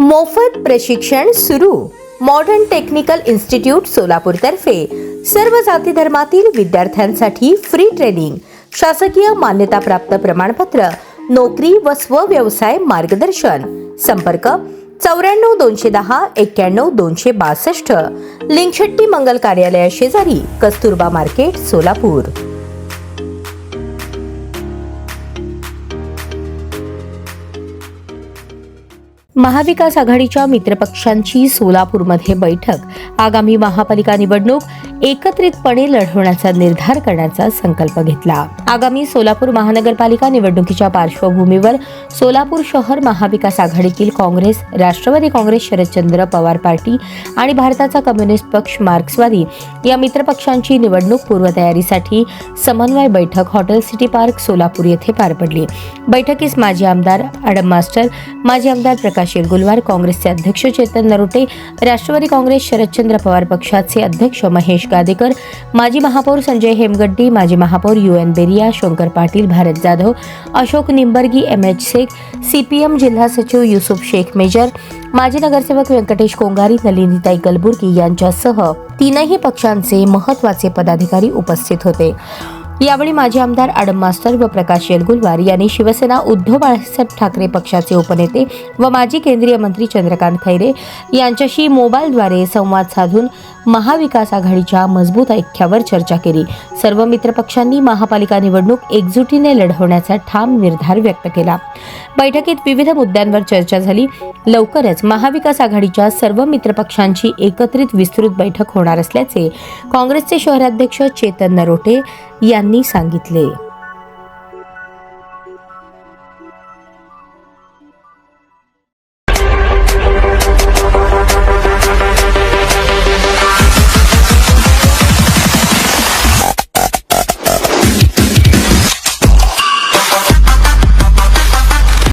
मोफत प्रशिक्षण सुरू. मॉडर्न टेक्निकल इन्स्टिट्यूट सोलापूरतर्फे सर्व जाती धर्मातील विद्यार्थ्यांसाठी फ्री ट्रेनिंग शासकीय मान्यताप्राप्त प्रमाणपत्र नोकरी व स्वव्यवसाय मार्गदर्शन. संपर्क चौऱ्याण्णव दोनशे दहा एक्क्याण्णव दोनशे बासष्ट. लिंगशेट्टी मंगल कार्यालया शेजारी कस्तुरबा मार्केट सोलापूर. महाविकास आघाडीच्या मित्रपक्षांची सोलापूरमध्ये बैठक. आगामी महापालिका निवडणूक एकत्रितपणे लढवण्याचा निर्धार करण्याचा संकल्प घेतला. आगामी सोलापूर महानगरपालिका निवडणुकीच्या पार्श्वभूमीवर सोलापूर शहर महाविकास आघाडीतील काँग्रेस राष्ट्रवादी काँग्रेस शरदचंद्र पवार पार्टी आणि भारताचा कम्युनिस्ट पक्ष मार्क्सवादी या मित्रपक्षांची निवडणूक पूर्वतयारीसाठी समन्वय बैठक हॉटेल सिटी पार्क सोलापूर येथे पार पडली. बैठकीस माजी आमदार अडम मास्टर माजी आमदार प्रकाश येलगुलवार काँग्रेसचे अध्यक्ष चेतन नरोटे राष्ट्रवादी काँग्रेस शरदचंद्र पवार पक्षाचे अध्यक्ष महेश गादेकर माजी महापौर संजय हेमगड्डी माजी महापौर U N Beriya Shankar Patil Bharat Jadhav Ashok Nimbargi M H Sheikh CPM जिल्हा सचिव युसुफ शेख मेजर माजी नगरसेवक व्यंकटेश कोंगारी नलिनीताई कलबुर्गी यांच्यासह तीनही पक्षांचे महत्त्वाचे पदाधिकारी उपस्थित होते. यावेळी माजी आमदार आडम मास्तर व प्रकाश येलगुलवार यांनी शिवसेना उद्धव बाळासाहेब ठाकरे पक्षाचे उपनेते व माजी केंद्रीय मंत्री चंद्रकांत खैरे यांच्याशी मोबाईलद्वारे संवाद साधून महाविकास आघाडीच्या मजबूत ऐक्यावर चर्चा केली. सर्व मित्रपक्षांनी महापालिका निवडणूक एकजुटीने लढवण्याचा ठाम निर्धार व्यक्त केला. बैठकीत विविध मुद्द्यांवर चर्चा झाली. लवकरच महाविकास आघाडीच्या सर्व मित्रपक्षांची एकत्रित विस्तृत बैठक होणार असल्याचे काँग्रेसचे शहराध्यक्ष चेतन नरोटे यांनी सांगितले.